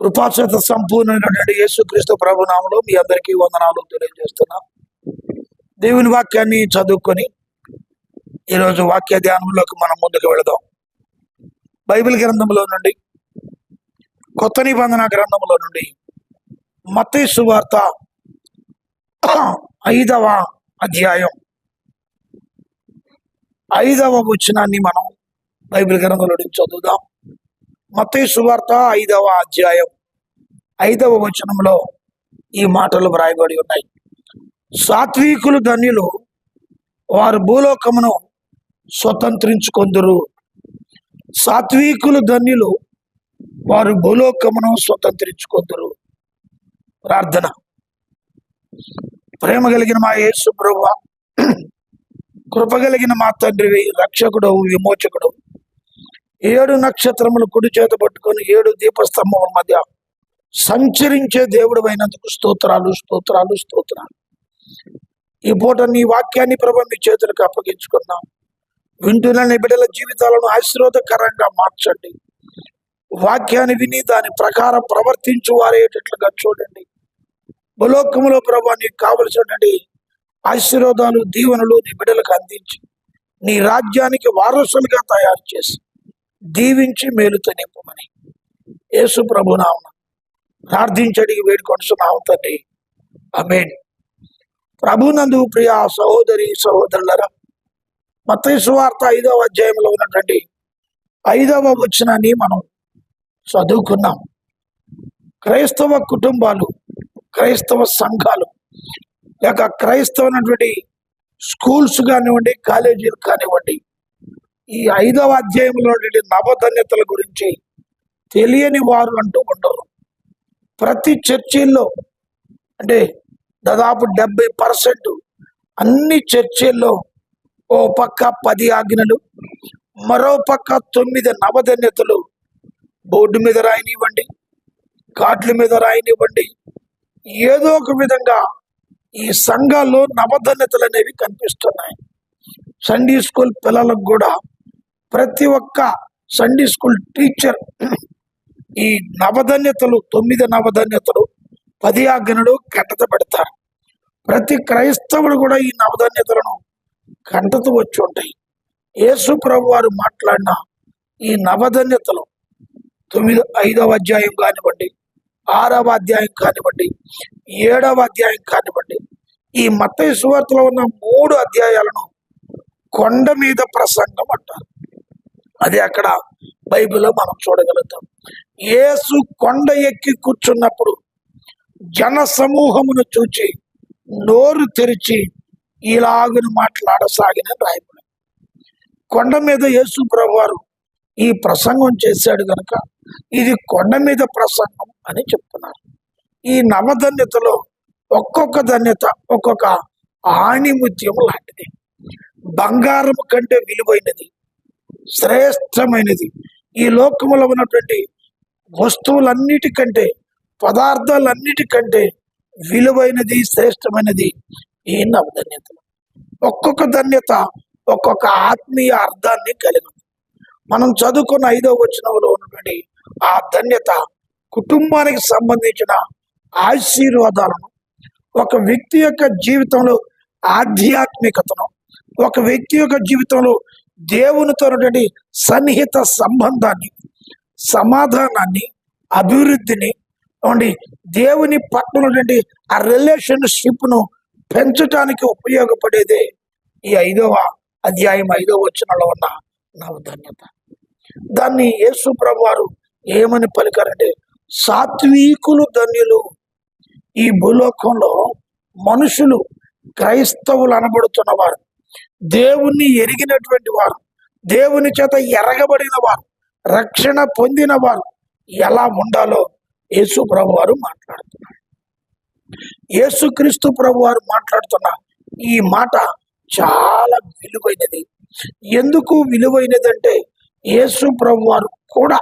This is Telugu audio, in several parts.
కృపాచేత సంపూర్ణమైనటువంటి యేసుక్రీస్తు ప్రభునామంలో మీ అందరికీ వందనాలు తెలియజేస్తున్నాం. దేవుని వాక్యాన్ని చదువుకొని ఈరోజు వాక్య ధ్యానంలోకి మనం ముందుకు వెళదాం. బైబిల్ గ్రంథంలో నుండి కొత్త నిబంధన గ్రంథంలో నుండి మతీ సువార్త ఐదవ అధ్యాయం. ఐదవ వచనాన్ని మనం బైబిల్ గ్రంథంలో చదువుదాం. మతీ సువార్త ఐదవ అధ్యాయం. ఐదవ వచనంలో ఈ మాటలు వ్రాయబడి ఉన్నాయి. సాత్వికులు ధన్యులు వారు భూలోకమును స్వతంత్రించుకొందురు. సాత్వికులు ధన్యులు వారు భూలోకమును స్వతంత్రించుకొందరు. ప్రార్థన. ప్రేమ కలిగిన మా యేసు ప్రభు కృప కలిగిన మా తండ్రివి రక్షకుడు విమోచకుడు. ఏడు నక్షత్రములు కుడి చేత పట్టుకొని ఏడు దీపస్తంభముల మధ్య సంచరించే దేవుడు అయినందుకు స్తోత్రాలు స్తోత్రాలు స్తోత్రాలు. ఈ పూట నీ వాక్యాన్ని ప్రభు మీ చేతులకు అప్పగించుకున్నాం వింటున్న నీ బిడ్డల జీవితాలను ఆశీర్వాదకరంగా మార్చండి. వాక్యాన్ని విని దాని ప్రకారం ప్రవర్తించు వారేటట్లుగా చూడండి. బలోకములో ప్రభా నీకు కావలసినటువంటి ఆశీర్వాదాలు దీవెనలు నీ బిడ్డలకు అందించి. నీ రాజ్యానికి వారసులుగా తయారు చేసి. దీవించి మేలుతో నింపమని యేసు ప్రభునామన ప్రార్థించడికి వేడుకొంటున్నాము తండ్రి. అమేన్ ప్రభునందు ప్రియ సహోదరి సహోదరులరా మత సువార్త ఐదవ అధ్యాయంలో ఉన్నటువంటి ఐదవ వచనాన్ని మనం చదువుకున్నాం. క్రైస్తవ కుటుంబాలు క్రైస్తవ సంఘాలు లేక క్రైస్తవమైనటువంటి స్కూల్స్ కానివ్వండి కాలేజీలు కానివ్వండి ఈ ఐదవ అధ్యాయంలో నవధన్యతల గురించి తెలియని వారు అంటూ ఉండరు. ప్రతి చర్చిల్లో అంటే దాదాపు డెబ్బై పర్సెంట్ అన్ని చర్చిల్లో ఓ పక్క పది ఆజ్ఞలు మరో పక్క తొమ్మిది నవధన్యతలు బోర్డు మీద రాయనివ్వండి కార్డుల మీద రాయనివ్వండి ఏదో ఒక విధంగా ఈ సంఘాల్లో నవధన్యతలు అనేవి కనిపిస్తున్నాయి. సండే స్కూల్ పిల్లలకు కూడా ప్రతి ఒక్క సండే స్కూల్ టీచర్ ఈ నవధన్యతలు తొమ్మిది నవధన్యతలు పది ఆజ్ఞలు కంటత పెడతారు. ప్రతి క్రైస్తవుడు కూడా ఈ నవధన్యతలను కంటత వచ్చి ఉంటాయి. యేసు ప్రభు వారు మాట్లాడిన ఈ నవధన్యతలు తొమ్మిది ఐదవ అధ్యాయం కానివ్వండి ఆరవ అధ్యాయం కానివ్వండి ఏడవ అధ్యాయం కానివ్వండి ఈ మత్తయి సువార్తలో ఉన్న మూడు అధ్యాయాలను కొండ మీద ప్రసంగం అంటారు. అది అక్కడ బైబిల్లో మనం చూడగలుగుతాం. యేసు కొండ ఎక్కి కూర్చున్నప్పుడు జన సమూహమును చూచి నోరు తెరిచి ఇలాగను మాట్లాడసాగిన రాయబడి. కొండ మీద యేసు ప్రభువారు ఈ ప్రసంగం చేశాడు కనుక ఇది కొండ మీద ప్రసంగం అని చెప్తున్నారు. ఈ నవధన్యతలో ఒక్కొక్క ధన్యత ఒక్కొక్క ఆణిముత్యం లాంటిది. బంగారం కంటే విలువైనది శ్రేష్టమైనది. ఈ లోకములో ఉన్నటువంటి వస్తువులన్నిటికంటే పదార్థాలన్నిటికంటే విలువైనది శ్రేష్టమైనది ఈ నవధన్యత. ఒక్కొక్క ధన్యత ఒక్కొక్క ఆత్మీయ అర్థాన్ని కలిగి మనం చదువుకున్న ఐదో వచనంలో ఉన్నటువంటి ఆ ధన్యత కుటుంబానికి సంబంధించిన ఆశీర్వాదాలను ఒక వ్యక్తి యొక్క జీవితంలో ఆధ్యాత్మికతను ఒక వ్యక్తి యొక్క జీవితంలో దేవునితో ఉన్నటువంటి సన్నిహిత సంబంధాన్ని సమాధానాన్ని అభివృద్ధిని ఏమండి దేవుని పట్ల ఉన్నటువంటి ఆ రిలేషన్షిప్ను పెంచడానికి ఉపయోగపడేదే ఈ ఐదవ అధ్యాయం ఐదవ వచనంలో ఉన్న నా ధన్యత. దాన్ని యేసు ప్రభు వారు ఏమని పలికారంటే సాత్వికులు ధన్యులు. ఈ భూలోకంలో మనుషులు క్రైస్తవులు అనబడుతున్న వారు దేవుణ్ణి ఎరిగినటువంటి వారు దేవుని చేత ఎరగబడిన వారు రక్షణ పొందిన వారు ఎలా ఉండాలో యేసు ప్రభు వారు మాట్లాడుతున్నారు. యేసుక్రీస్తు ప్రభు వారు మాట్లాడుతున్న ఈ మాట చాలా విలువైనది. ఎందుకు విలువైనదంటే యేసు ప్రభు వారు కూడా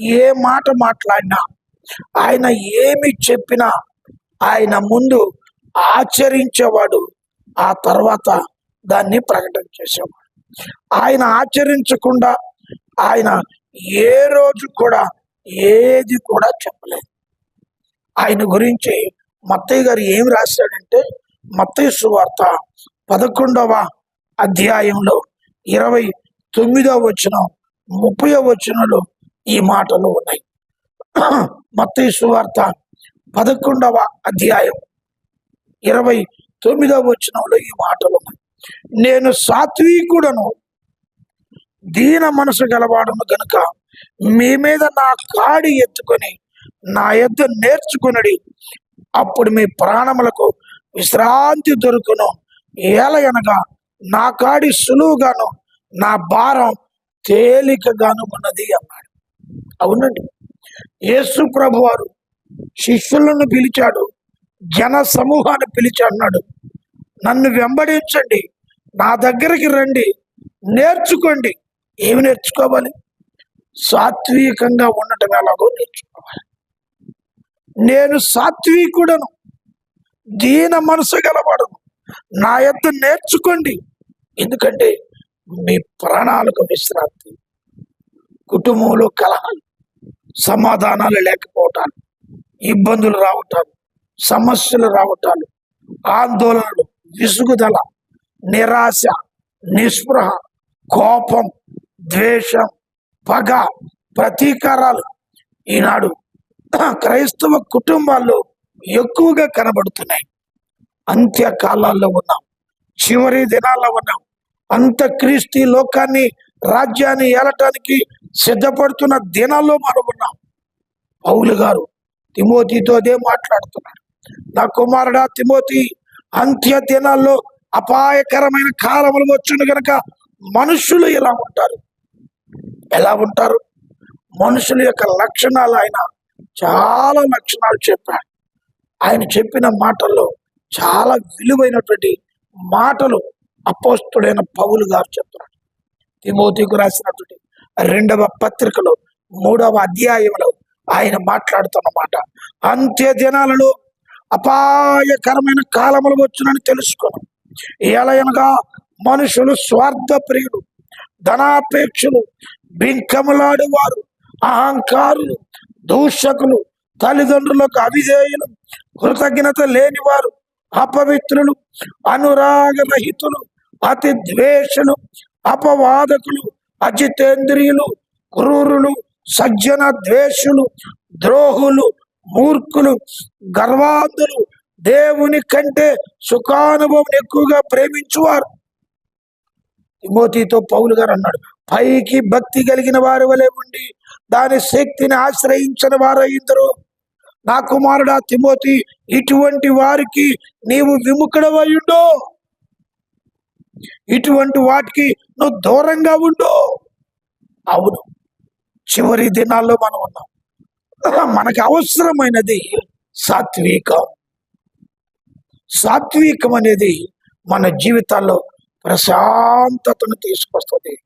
ఏ మాట మాట్లాడినా ఆయన ఏమి చెప్పినా ఆయన ముందు ఆచరించేవాడు ఆ తర్వాత దాన్ని ప్రకటన చేసేవాడు. ఆయన ఆచరించకుండా ఆయన ఏ రోజు కూడా ఏది కూడా చెప్పలేదు. ఆయన గురించి మత్తయ్య గారు ఏం రాశాడంటే మత్తయ్య సువార్త పదకొండవ అధ్యాయంలో ఇరవై తొమ్మిదవ వచనం ముప్పై వచనంలో ఈ మాటలు ఉన్నాయి. మత్తీ సువార్త పదకొండవ అధ్యాయం ఇరవై తొమ్మిదవ వచనంలో ఈ మాటలు ఉన్నాయి. నేను సాత్వికుడను దీన మనసు గలవాడను గనుక మీ మీద నా కాడి ఎత్తుకొని నా ఎద్దు నేర్చుకునడి. అప్పుడు మీ ప్రాణములకు విశ్రాంతి దొరుకును. ఏలయనగా నా కాడి సులువుగాను నా భారం తేలికగాను ఉన్నది అన్నాడు. అవునండి. యేసు ప్రభు వారు శిష్యులను పిలిచాడు జన సమూహాన్ని పిలిచి అన్నాడు. నన్ను వెంబడించండి నా దగ్గరికి రండి నేర్చుకోండి. ఏమి నేర్చుకోవాలి? సాత్వికంగా ఉండటం ఎలాగో నేర్చుకోవాలి. నేను సాత్వికుడను దీన మనసు గలవాడను. నా యొక్క నేర్చుకోండి. ఎందుకంటే మీ ప్రాణాలకు విశ్రాంతి కుటుంబంలో కలహాలు సమాధానాలు లేకపోవటాలు ఇబ్బందులు రావటాలు సమస్యలు రావటాలు ఆందోళనలు విసుగుదల నిరాశ నిస్పృహ కోపం ద్వేషం పగ ప్రతీకారాలు ఈనాడు క్రైస్తవ కుటుంబాల్లో ఎక్కువగా కనబడుతున్నాయి. అంత్యకాలాల్లో ఉన్నాం చివరి దినాల్లో ఉన్నాం. అంత క్రీస్తీ లోకాన్ని రాజ్యాన్ని ఏలటానికి సిద్ధపడుతున్న దినాల్లో మనం ఉన్నాం పౌలు గారు తిమోతితో అదే నా కుమారుడా తిమోతి అంత్య దినాల్లో అపాయకరమైన కాలములు వచ్చును కనుక మనుషులు ఎలా ఉంటారు. ఎలా ఉంటారు? మనుషుల యొక్క లక్షణాలు ఆయన చాలా లక్షణాలు చెప్పాడు. ఆయన చెప్పిన మాటల్లో చాలా విలువైనటువంటి మాటలు అపోస్తుడైన పౌలు గారు చెప్తున్నాడు తిమోతికు రాసినటువంటి రెండవ పత్రికలో మూడవ అధ్యాయంలో ఆయన మాట్లాడుతున్నమాట. అంత్య దినాలలో అపాయకరమైన కాలములు వచ్చునని తెలుసుకోను. ఎలయనగా మనుషులు స్వార్థ ప్రియులు ధనాపేక్షలు బింకములాడేవారు అహంకారులు దూషకులు తల్లిదండ్రులకు అవిధేయులు కృతజ్ఞత లేనివారు అపవిత్రులు అనురాగరహితులు అతి ద్వేషులు అపవాదకులు అజితేంద్రియులు క్రూరులు సజ్జన ద్వేషులు ద్రోహులు మూర్ఖులు గర్వాంధులు దేవుని కంటే సుఖానుభవం ఎక్కువగా ప్రేమించువారు. తిమోతితో పౌలు గారు అన్నాడు పైకి భక్తి కలిగిన వారి వలె ఉండి దాని శక్తిని ఆశ్రయించిన వారు ఇందరు నా కుమారుడా తిమోతి ఇటువంటి వారికి నీవు విముఖుడవయుండో. ఇటువంటి వాటికి నువ్వు దూరంగా ఉండు. అవును. చివరి దినాల్లో మనం ఉన్నాం. మనకు అవసరమైనది సాత్వికం. సాత్వికం అనేది మన జీవితాల్లో ప్రశాంతతను తీసుకొస్తుంది.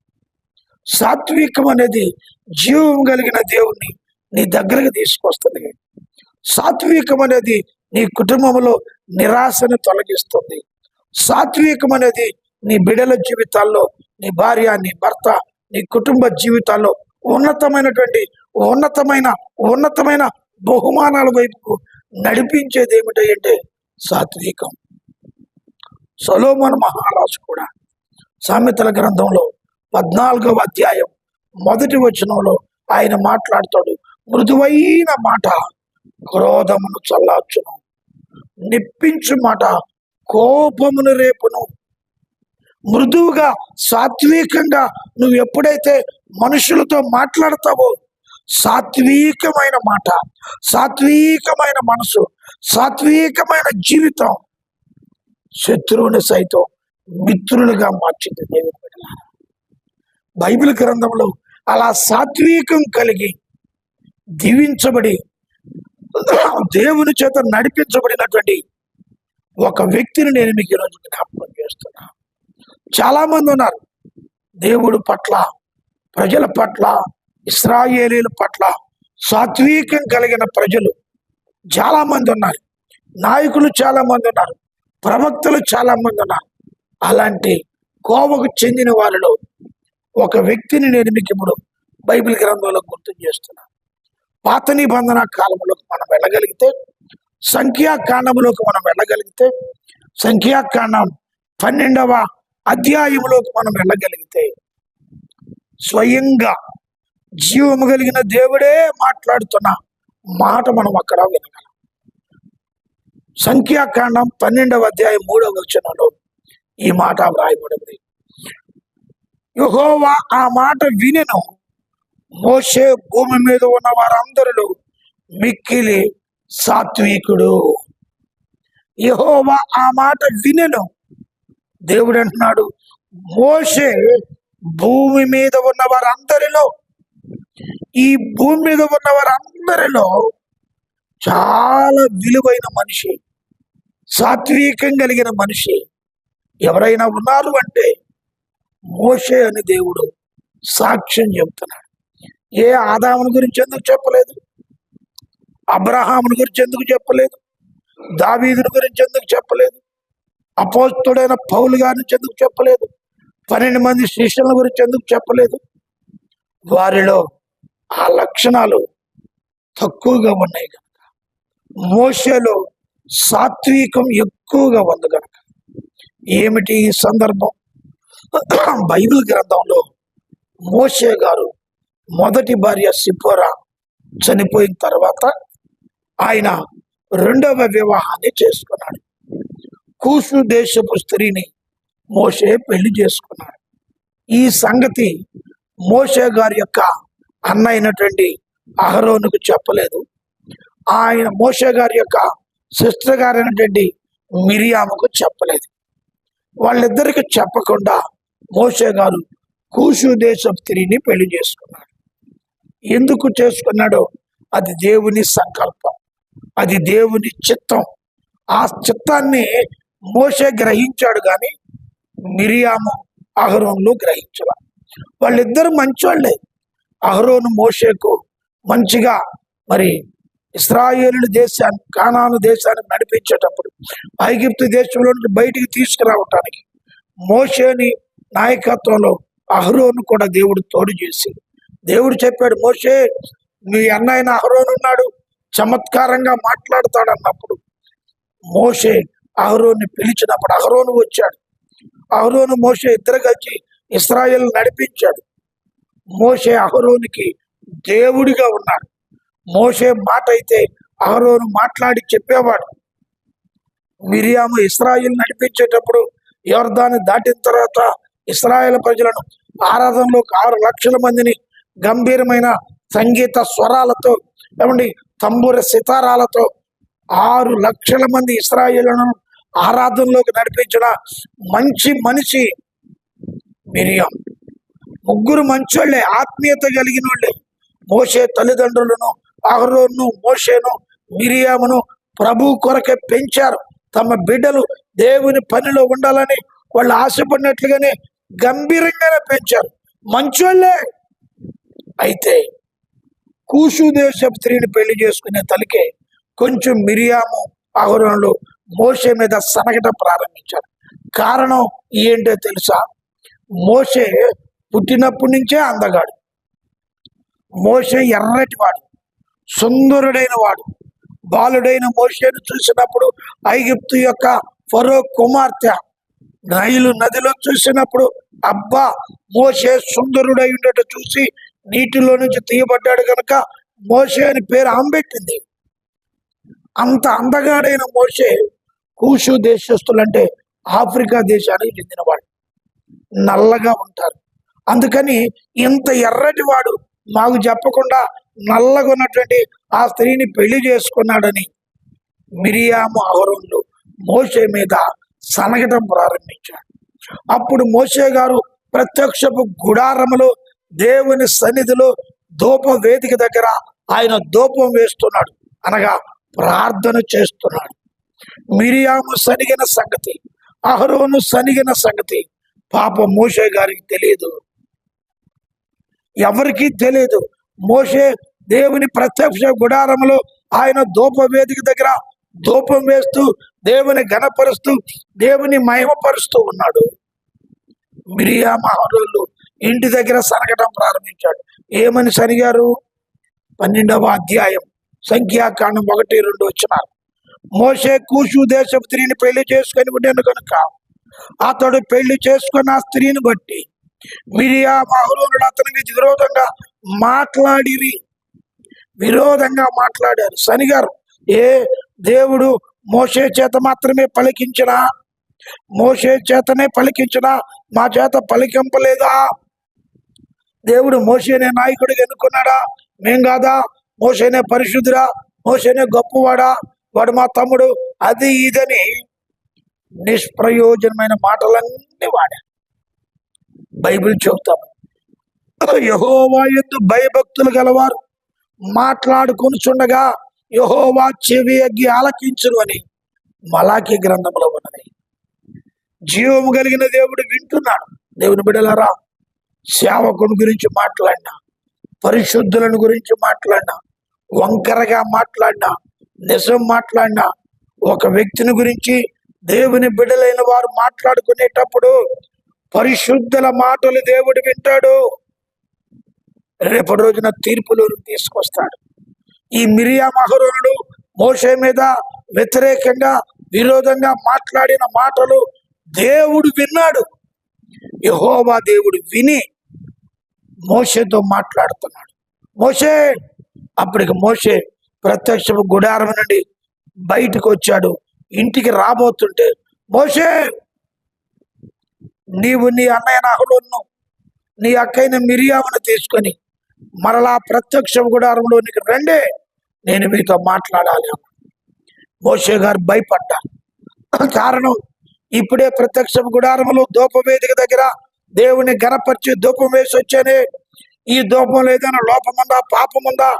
సాత్వికం అనేది జీవం కలిగిన దేవుణ్ణి నీ దగ్గరకు తీసుకొస్తుంది. సాత్వికం అనేది నీ కుటుంబంలో నిరాశను తొలగిస్తుంది. సాత్వికం అనేది నీ బిడల జీవితాల్లో నీ భార్య నీ భర్త నీ కుటుంబ జీవితాల్లో ఉన్నతమైనటువంటి ఉన్నతమైన ఉన్నతమైన బహుమానాల వైపు నడిపించేది ఏమిటంటే సాత్వికం. సలోమన్ మహారాజు కూడా సామెతల గ్రంథంలో పద్నాలుగవ అధ్యాయం మొదటి వచనంలో ఆయన మాట్లాడతాడు. మృదువైన మాట క్రోధమును చల్లార్చును. నిప్పించు మాట కోపమును రేపును. మృదువుగా సాత్వికంగా నువ్వు ఎప్పుడైతే మనుషులతో మాట్లాడతావో సాత్వికమైన మాట సాత్వికమైన మనసు సాత్వికమైన జీవితం శత్రువుని సైతం మిత్రులుగా మార్చింది దేవుని బైబిల్ గ్రంథంలో అలా సాత్వికం కలిగి దీవించబడి దేవుని చేత నడిపించబడినటువంటి ఒక వ్యక్తిని నేను మీకు ఈరోజు జ్ఞాపకం చేస్తున్నాను చాలా మంది ఉన్నారు దేవుడు పట్ల ప్రజల పట్ల ఇస్రాయేలీల పట్ల సాత్వికం కలిగిన ప్రజలు చాలా మంది ఉన్నారు నాయకులు చాలా మంది ఉన్నారు ప్రవక్తలు చాలా మంది ఉన్నారు అలాంటి కోవకు చెందిన వారిలో ఒక వ్యక్తిని నేను మీకు ఇప్పుడు బైబిల్ గ్రంథంలో గుర్తు చేస్తున్నాను పాత నిబంధన కాలంలోకి మనం వెళ్ళగలిగితే సంఖ్యాకాండంలోకి మనం వెళ్ళగలిగితే సంఖ్యాకాండం పన్నెండవ అధ్యాయంలోకి మనం వెళ్ళగలిగితే స్వయంగా జీవము కలిగిన దేవుడే మాట్లాడుతున్న మాట మనం అక్కడ వినగలం. సంఖ్యాకాండం పన్నెండవ అధ్యాయం మూడవ వచనంలో ఈ మాట వ్రాయబడింది. యెహోవా ఆ మాట వినెను. మోషే భూమి మీద ఉన్న వారందరిలో మిక్కిలి సాత్వికుడు. యహోవా ఆ మాట వినెను. దేవుడు అంటున్నాడు మోషే భూమి మీద ఉన్న వారందరిలో ఈ భూమి మీద ఉన్న వారందరిలో చాలా విలువైన మనిషి సాత్వికం కలిగిన మనిషి ఎవరైనా ఉన్నారు అంటే మోషే అని దేవుడు సాక్ష్యం చెప్తున్నాడు. ఏ ఆదాముని గురించి ఎందుకు చెప్పలేదు? అబ్రహాముని గురించి ఎందుకు చెప్పలేదు? దావీదుని గురించి ఎందుకు చెప్పలేదు? అపోస్తుడైన పౌలు గారి నుంచి ఎందుకు చెప్పలేదు? పన్నెండు మంది శిష్యుల గురించి ఎందుకు చెప్పలేదు? వారిలో ఆ లక్షణాలు తక్కువగా ఉన్నాయి కనుక మోషలో సాత్వికం ఎక్కువగా ఉంది కనుక ఏమిటి ఈ సందర్భం? బైబిల్ గ్రంథంలో మోషే గారు మొదటి భార్య సిపోరా చనిపోయిన తర్వాత ఆయన రెండవ వివాహాన్ని చేసుకున్నాడు. కూసు దేశపు స్త్రీని మోషే పెళ్ళి చేసుకున్నాడు. ఈ సంగతి మోషే గారి యొక్క అన్న అయినటువంటి అహరోనుకు చెప్పలేదు. ఆయన మోషే గారి యొక్క సిస్టర్ గారు అయినటువంటి మిరియాముకు చెప్పలేదు. వాళ్ళిద్దరికి చెప్పకుండా మోషే గారు కూషు దేశపు స్త్రీని పెళ్ళి చేసుకున్నాడు ఎందుకు చేసుకున్నాడో అది దేవుని సంకల్పం. అది దేవుని చిత్తం. ఆ చిత్తాన్ని మోషే గ్రహించాడు కానీ మిరియాము అహరోన్లు గ్రహించడం వాళ్ళిద్దరు మంచోళ్ళే. అహరోను మోషేకు మంచిగా మరి ఇస్రాయేలు దేశాన్ని కానాను దేశాన్ని నడిపించేటప్పుడు ఐగిప్తు దేశంలో నుంచి బయటికి తీసుకురావటానికి మోషేని నాయకత్వంలో అహరోను కూడా దేవుడు తోడు చేసి దేవుడు చెప్పాడు మోషే మీ అన్నయ్యన అహరోను ఉన్నాడు చమత్కారంగా మాట్లాడతాడు అన్నప్పుడు మోషే అహరోన్ని పిలిచినప్పుడు అహరోను వచ్చాడు. అహరోను మోషే ఇద్దరు కలిసి ఇస్రాయల్ నడిపించాడు. మోషే అహరోనికి దేవుడిగా ఉన్నాడు. మోషే మాట అయితే అహరోను మాట్లాడి చెప్పేవాడు. మిరియాము ఇస్రాయిల్ నడిపించేటప్పుడు యోర్ధాన్ని దాటిన తర్వాత ఇస్రాయేల్ ప్రజలను ఆరాధనలో ఆరు లక్షల మందిని గంభీరమైన సంగీత స్వరాలతో ఏమండి తంబూర సితారాలతో ఆరు లక్షల మంది ఇస్రాయేళ్ళను ఆరాధనలోకి నడిపించిన మంచి మనిషి మిరియం. ముగ్గురు మంచోళ్ళే ఆత్మీయత కలిగిన వాళ్ళే మోసే తల్లిదండ్రులను అహరోను మోషేను మిరియామును ప్రభు కొరకే పెంచారు. తమ బిడ్డలు దేవుని పనిలో ఉండాలని వాళ్ళు ఆశపడినట్లుగానే గంభీరంగానే పెంచారు. మంచోళ్ళే. అయితే కూషు దేశపు స్త్రీని పెళ్ళి చేసుకునే తలికే కొంచెం మిరియాము అహరోనులు మోషే మీద సనగట ప్రారంభించారు. కారణం ఏంటో తెలుసా? మోషే పుట్టినప్పటి నుంచే అందగాడు. మోషే ఎర్రటి వాడు సుందరుడైన వాడు. బాలుడైన మోషేను చూసినప్పుడు ఐగిప్తు యొక్క ఫరో కుమార్తె నైలు నదిలో చూసినప్పుడు అబ్బా మోషే సుందరుడై ఉండట చూసి నీటిలో నుంచి తీయబడ్డాడు కనుక మోషే అని పేరు ఆంబెట్టింది. అంత అందగాడైన మోషే కూషు దేశస్తులంటే ఆఫ్రికా దేశానికి చెందినవాడు నల్లగా ఉంటారు. అందుకని ఇంత ఎర్రటి వాడు మాకు చెప్పకుండా నల్లగా ఉన్నటువంటి ఆ స్త్రీని పెళ్ళి చేసుకున్నాడని మిరియాము అహరోన్లు మోసే మీద సనగటం ప్రారంభించాడు అప్పుడు మోషే గారు ప్రత్యక్షపు గుడారములో దేవుని సన్నిధిలో ధూప వేదిక దగ్గర ఆయన ధూపం వేస్తున్నాడు. అనగా ప్రార్థన చేస్తున్నాడు. మిరియాము సనిగిన సంగతి అహరోను సనిగిన సంగతి. పాప మోషే గారికి తెలియదు ఎవరికీ తెలియదు మోషే దేవుని ప్రత్యక్ష గుడారంలో ఆయన ధూప వేదిక దగ్గర ధూపం వేస్తూ దేవుని ఘనపరుస్తూ దేవుని మహిమపరుస్తూ ఉన్నాడు. మిరియా మహరోళ్ళు ఇంటి దగ్గర సనగటం ప్రారంభించాడు. ఏమని సరిగారు పన్నెండవ అధ్యాయం సంఖ్యాకాండం ఒకటి రెండు వచ్చినారు మోసే కూషు దేశ స్త్రీని పెళ్ళి చేసుకొని ఉండేను కనుక అతడు పెళ్ళి చేసుకున్న స్త్రీని బట్టి మిరియా మహరోనుడు అతనికి విరోధంగా మాట్లాడిరి. విరోధంగా మాట్లాడారు. శనిగారు ఏ దేవుడు మోసే చేత మాత్రమే పలికించిన మోసే చేతనే పలికించిన మా చేత పలికింపలేదా? దేవుడు మోసేనే నాయకుడిగా ఎన్నుకున్నాడా? మేం కాదా? మోసేనే పరిశుద్ధుడా? మోసేనే గొప్పవాడా? వాడు మా తమ్ముడు అది ఇదని నిష్ప్రయోజనమైన మాటలన్నీ వాడా. బైబిల్ చెబుతాము యహోవా ఎందు భయభక్తులు గలవారు. మాట్లాడుకుని చుండగా యహోవా చెవి అగ్గి ఆలకించును అని మలాకి గ్రంథంలో ఉన్నది. జీవము కలిగిన దేవుడు వింటున్నాడు. దేవుని బిడలరా సేవకుని గురించి మాట్లాడినా పరిశుద్ధులను గురించి మాట్లాడినా వంకరగా మాట్లాడినా నిజం మాట్లాడినా ఒక వ్యక్తిని గురించి దేవుని బిడలైన వారు మాట్లాడుకునేటప్పుడు పరిశుద్ధుల మాటలు దేవుడు వింటాడు. రేపటి రోజున తీర్పులు తీసుకొస్తాడు. ఈ మిరియా మహరోనుడు మోషే మీద వ్యతిరేకంగా విరోధంగా మాట్లాడిన మాటలు దేవుడు విన్నాడు. యహోవా దేవుడు విని మోషేతో మాట్లాడుతున్నాడు. మోషే అప్పటికి మోషే ప్రత్యక్షపు గుడారం నుండి బయటకు వచ్చాడు. ఇంటికి రాబోతుంటే మోషే నీవు నీ అన్నయ్య నహుడును నీ అక్కైన మిరియామును తీసుకొని మరలా ప్రత్యక్ష గుడారంలోనికి రండే. నేను మీతో మాట్లాడాలి. మోషే గారు భయపడ్డారు కారణం ఇప్పుడే ప్రత్యక్ష గుడారంలో దూపవేదిక దగ్గర దేవుని గనపరిచి ధూపం వేసి వచ్చానే ఈ ధూపంలో ఏదైనా లోపముందా పాపముందా?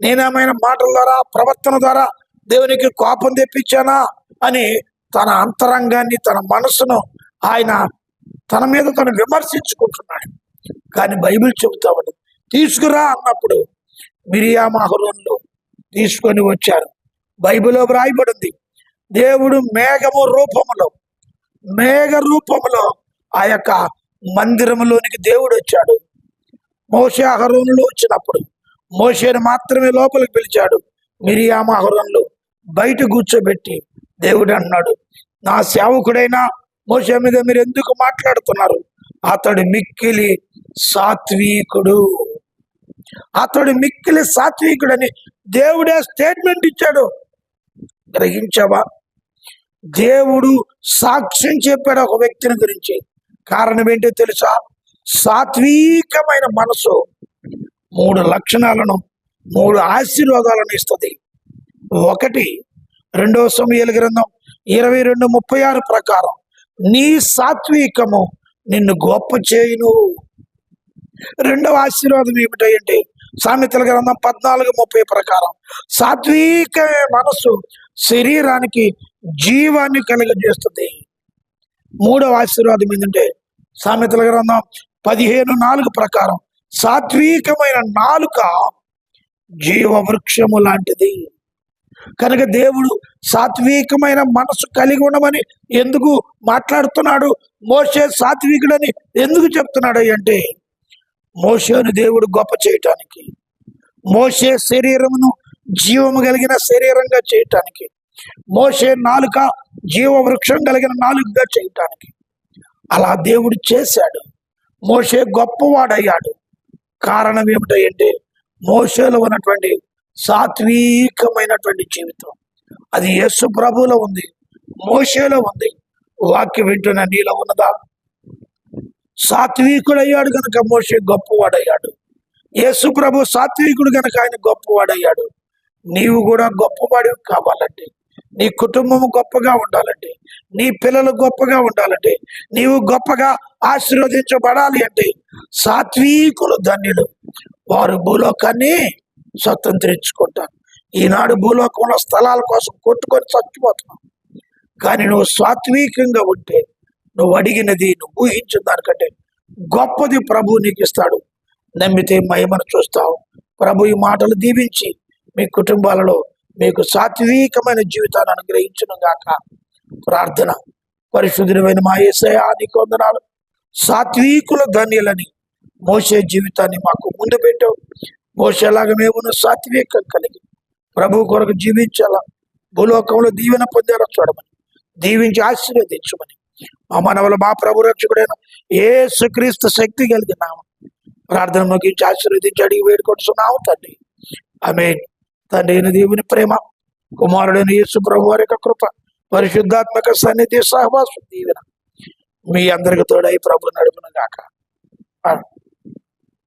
నేనేమైనా మాటల ద్వారా ప్రవర్తన ద్వారా దేవునికి కోపం తెప్పించానా అని తన అంతరంగాన్ని తన మనసును ఆయన తన మీద తను విమర్శించుకుంటున్నాడు. కానీ బైబిల్ చెబుతా ఉంది తీసుకురా అన్నప్పుడు మిరియామహరోన్లు తీసుకొని వచ్చారు. బైబిల్లో వ్రాయబడింది దేవుడు మేఘము రూపములో మేఘ రూపములో ఆ యొక్క మందిరములోనికి దేవుడు వచ్చాడు. మోసే అహరోనులు వచ్చినప్పుడు మోషేను మాత్రమే లోపలికి పిలిచాడు. మిరియామ అహరోన్లు బయట కూర్చోబెట్టి దేవుడు అన్నాడు నా సేవకుడైన మోసే మీద మీరు ఎందుకు మాట్లాడుతున్నారు? అతడు మిక్కిలి సాత్వికుడు. అతడు మిక్కిలి సాత్వికుడని దేవుడే స్టేట్మెంట్ ఇచ్చాడు. గ్రహించవా? దేవుడు సాక్ష్యం చెప్పాడు ఒక వ్యక్తిని గురించి. కారణం ఏంటో తెలుసా? సాత్వికమైన మనసు. మూడు లక్షణాలను మూడు ఆశీర్వాదాలను ఇస్తుంది. ఒకటి రెండవ సమయాల గ్రంథం ఇరవై రెండు ముప్పై ఆరు ప్రకారం నీ సాత్వికము నిన్ను గొప్ప చేయును. రెండవ ఆశీర్వాదం ఏమిటంటే సామెతల గ్రంథం పద్నాలుగు ముప్పై ప్రకారం సాత్విక మనసు శరీరానికి జీవాన్ని కలుగజేస్తుంది మూడవ ఆశీర్వాదం ఏంటంటే సామెతల గ్రంథం పదిహేను నాలుగు ప్రకారం సాత్వికమైన నాలుక జీవ వృక్షము లాంటిది. కనుక దేవుడు సాత్వికమైన మనసు కలిగి ఉండమని ఎందుకు మాట్లాడుతున్నాడు? మోసే సాత్వికుడని ఎందుకు చెప్తున్నాడు అంటే మోసేను దేవుడు గొప్ప చేయటానికి మోసే శరీరమును జీవము కలిగిన శరీరంగా చేయటానికి మోసే నాలుక జీవ వృక్షం కలిగిన నాలుగుగా చేయటానికి. అలా దేవుడు చేశాడు. మోసే గొప్పవాడయ్యాడు. కారణం ఏమిటో ఏంటి మోసలో ఉన్నటువంటి సాత్వికమైనటువంటి జీవితం. అది యేసు ప్రభువులో ఉంది మోసేలో ఉంది. వాక్యం వింటున్న నీలో ఉన్నదా? సాత్వికుడయ్యాడు కనుక మోసే గొప్పవాడయ్యాడు. యేసు ప్రభు సాత్వికుడు కనుక ఆయన గొప్పవాడయ్యాడు. నీవు కూడా గొప్పవాడివి కావాలంటే నీ కుటుంబం గొప్పగా ఉండాలంటే నీ పిల్లలు గొప్పగా ఉండాలంటే నీవు గొప్పగా ఆశీర్వదించబడాలి అంటే సాత్వికులు ధన్యులు. వారు భూలోకాన్ని స్వతంత్రించుకుంటారు. ఈనాడు భూలోకంలో స్థలాల కోసం కొట్టుకొని చచ్చిపోతున్నావు. కానీ నువ్వు సాత్వికంగా ఉంటే నువ్వు అడిగినది నువ్వు ఊహించిన దానికంటే గొప్పది ప్రభు నీకు ఇస్తాడు. నమ్మితే మహిమను చూస్తావు. ప్రభు ఈ మాటలు దీవించి మీ కుటుంబాలలో మీకు సాత్వికమైన జీవితాన్ని అనుగ్రహించను గాక ప్రార్థన. పరిశుద్ధమైన మా ఏసయ నీకు వందనాలు. సాత్వికుల ధన్యులని మోసే జీవితాన్ని మాకు ముందు పెట్టావు. మోసేలాగా మేము సాత్వికం కలిగి ప్రభు కొరకు జీవించాలా? భూలోకంలో దీవెన పొందేలా చూడమని దీవించి ఆశీర్వదించమని. మా మనవలు మా ప్రభు రక్షకుడైన ఏ సుక్రీస్తు శక్తి కలిగినాము ప్రార్థన ముగించి ఆశీర్వదించి అడిగి వేడుకొంటున్నాము తండ్రి. ఆమె తండ్రి అయిన దేవుని ప్రేమ కుమారుడైన యేసు ప్రభు వారి యొక్క కృప పరిశుద్ధాత్మక సన్నిధి సహవాసం దీవెన మీ అందరికి తోడై ప్రభు నడుపును గాక.